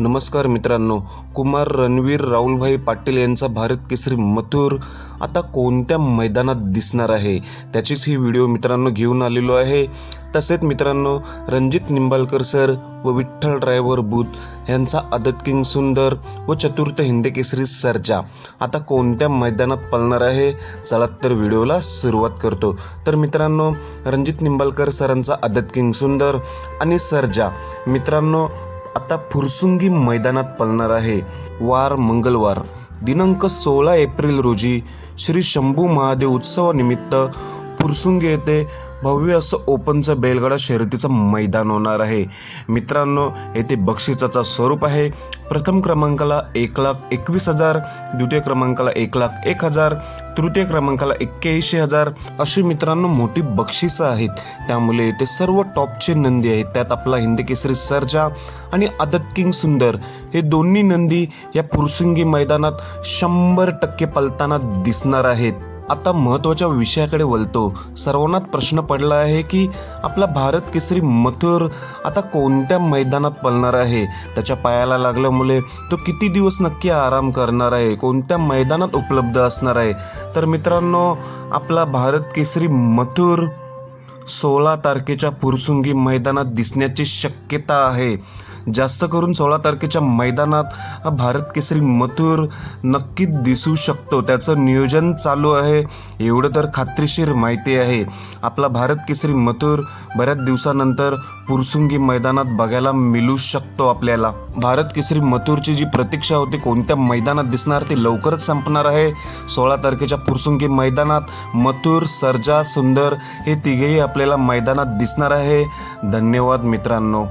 नमस्कार मित्रांनो कुमार रणवीर राहुलभाई पाटील यांचा भारत केसरी मथुर आता कोणत्या मैदानात दिसणार आहे? त्याचीच ही व्हिडिओ मित्रांनो घेऊन आलेलो आहे. तसेच मित्रांनो रणजित निंबाळकर सर व विठ्ठल ड्रायव्हर बूथ यांचा आदत किंग सुंदर व चतुर्थ हिंदी केसरी सर्जा आता कोणत्या मैदानात पळणार आहे? चला तर व्हिडिओला सुरुवात करतो. तर मित्रांनो रणजित निंबाळकर सरांचा आदत किंग सुंदर आणि सर्जा. मित्रांनो आता फुरसुंगी मैदानात पळणार आहे वार मंगळवार. दिनांक सोळा एप्रिल रोजी श्री शंभू महादेव उत्सवानिमित्त फुरसुंगी येथे भव्य असं ओपनचं बेलगडा शर्यतीचं मैदान होणार आहे. मित्रांनो येथे बक्षिसाचं स्वरूप आहे. प्रथम क्रमांकाला एक लाख एकवीस हजार द्वितीय क्रमांकाला एक लाख एक हजार तृतीय क्रमांकाला एक्क्याऐंशी हजार अशी मित्रांनो मोठी बक्षिसं आहेत. त्यामुळे येथे सर्व टॉपचे नंदी आहेत. त्यात आपला हिंदी केसरी सर्जा आणि आदत किंग सुंदर हे दोन्ही नंदी या पुरसुंगी मैदानात शंभर टक्के पलताना दिसणार आहेत. आता महत्त्वाच्या विषयाकडे वळतो. सर्वांनाच प्रश्न पडला आहे की आपला भारत केसरी मथुर आता कोणत्या मैदानात पळणार आहे? त्याच्या पायाला लागल्यामुळे तो किती दिवस नक्की आराम करणार आहे? कोणत्या मैदानात उपलब्ध असणार आहे? तर मित्रांनो आपला भारत केसरी मथुर सोळा तारखेच्या फुरसुंगी मैदानात दिसण्याची शक्यता आहे. जास्त करून सोळा तारखेच्या मैदानात भारत केसरी मथुर नक्कीच दिसू शकतो. त्याचं नियोजन चालू आहे. एवढं तर खात्रीशीर माहिती आहे. आपला भारत केसरी मथुर बऱ्याच दिवसानंतर पुरसुंगी मैदानात बघायला मिळू शकतो आपल्याला. भारत केसरी मथुरची जी प्रतीक्षा होती कोणत्या मैदानात दिसणार ती लवकरच संपणार आहे. सोळा तारखेच्या पुरसुंगी मैदानात मथुर सर्जा सुंदर हे तिघेही आपल्याला मैदानात दिसणार आहे. धन्यवाद मित्रांनो.